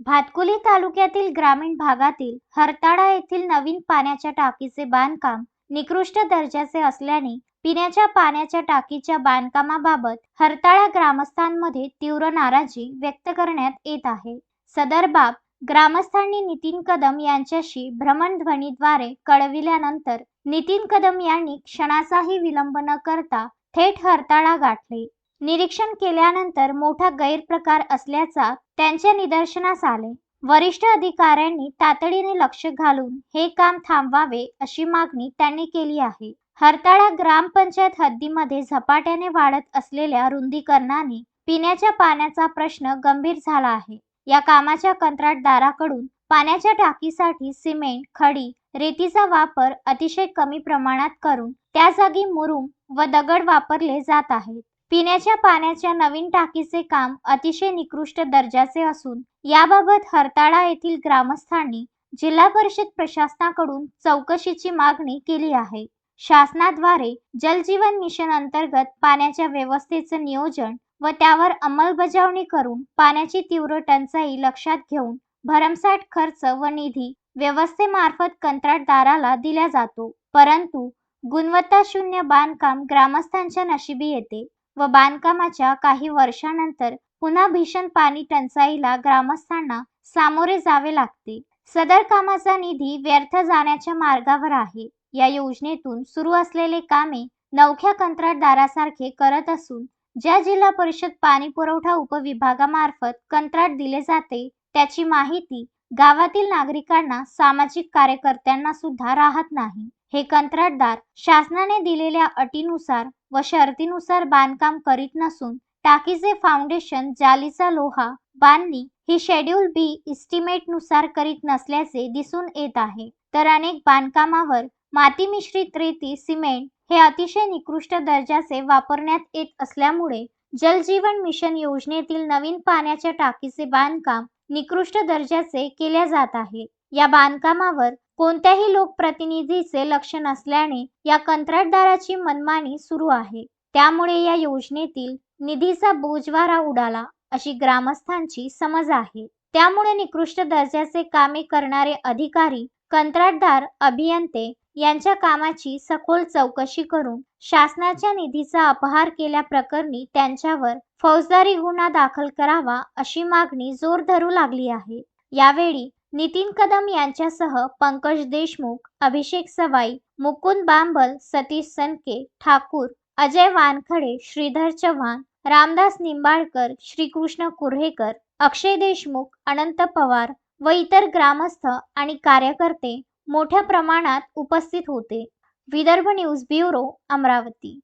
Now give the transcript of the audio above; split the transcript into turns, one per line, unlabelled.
भातकुली तालुक्यातील ग्रामीण भागातील हरताळा येथील नवीन पाण्याच्या टाकीचे बांधकाम निकृष्ट दर्जाचे असल्याने पिण्याच्या पाण्याच्या टाकीच्या बांधकामाबाबत हरताळा ग्रामस्थांमध्ये तीव्र नाराजी व्यक्त करण्यात येत आहे. सदर बाब ग्रामस्थांनी नितीन कदम यांच्याशी भ्रमणध्वनीद्वारे कळविल्यानंतर नितीन कदम यांनी क्षणाचाही विलंब न करता थेट हरताळा गाठले. निरीक्षण केल्यानंतर मोठा गैरप्रकार असल्याचा त्यांच्या निदर्शनास आले. वरिष्ठ अधिकाऱ्यांनी तातडीने लक्ष घालून हे काम थांबवावे अशी मागणी त्यांनी केली आहे. हरताळा ग्रामपंचायत हद्दीमध्ये झपाट्याने वाढत असलेल्या रुंदीकरणाने पिण्याच्या पाण्याचा प्रश्न गंभीर झाला आहे. या कामाच्या कंत्राटदाराकडून पाण्याच्या टाकीसाठी सिमेंट खडी रेतीचा वापर अतिशय कमी प्रमाणात करून त्या जागी मुरुम व दगड वापरले जात आहेत. पिण्याच्या पाण्याच्या नवीन टाकीचे काम अतिशय निकृष्ट दर्जाचे असून याबाबत हरताळा येथील ग्रामस्थांनी जिल्हा परिषद प्रशासनाकडून चौकशीची मागणी केली आहे. शासनाद्वारे जलजीवन मिशन अंतर्गत पाण्याच्या व्यवस्थेचं नियोजन व त्यावर अंमलबजावणी करून पाण्याची तीव्र टंचाई लक्षात घेऊन भरमसाठ खर्च व निधी व्यवस्थेमार्फत कंत्राटदाराला दिला जातो. परंतु गुणवत्ता शून्य बांधकाम ग्रामस्थांच्या नशिबी येते. व बांधकामाच्या काही वर्षानंतर पुन्हा भीषण पाणी टंचाईला ग्रामस्थांना सामोरे जावे लागते. सदर कामाचा निधी व्यर्थ जाण्याच्या मार्गावर आहे. या योजनेतून सुरू असलेले कामे नवख्या कंत्राटदारासारखे करत असून ज्या जिल्हा परिषद पाणी पुरवठा उपविभागामार्फत कंत्राट दिले जाते त्याची माहिती गावातील नागरिकांना सामाजिक कार्यकर्त्यांना सुद्धा राहत नाही. हे कंत्राटदार शासनाने दिलेल्या अटीनुसार व शर्तीनुसार बांधकाम करीत नसून टाकीचे फाउंडेशन जालीचा लोहा बांधणी ही शेड्यूल बी इस्टिमेटनुसार करीत नसल्याचे दिसून येत आहे. तर अनेक बांधकामावर माती मिश्रित रेती सिमेंट हे अतिशय निकृष्ट दर्जाचे वापरण्यात येत असल्यामुळे जलजीवन मिशन योजनेतील नवीन पाण्याच्या टाकीचे बांधकाम निकृष्ट दर्जाचे केल्या जात आहे. या बांधकामावर कोणत्याही लोकप्रतिनिधीचे लक्ष नसल्याने या कंत्राटदाराची मनमानी सुरू आहे. त्यामुळे या योजनेतील निधीचा बोजवारा उडाला अशी ग्रामस्थांची समज आहे. त्यामुळे निकृष्ट दर्जाचे कामे करणारे अधिकारी कंत्राटदार अभियंते यांच्या कामाची सखोल चौकशी करून शासनाच्या निधीचा अपहार केल्याप्रकरणी त्यांच्यावर फौजदारी गुन्हा दाखल करावा अशी मागणी जोर धरू लागली आहे. यावेळी नितीन कदम यांच्यासह पंकज देशमुख अभिषेक सवाई मुकुंद बांबल सतीश सनके ठाकूर अजय वानखडे श्रीधर चव्हाण रामदास निंबाळकर श्रीकृष्ण कुर्हेकर अक्षय देशमुख अनंत पवार व इतर ग्रामस्थ आणि कार्यकर्ते मोठ्या प्रमाणात उपस्थित होते. Vidarbha news bureau Amravati.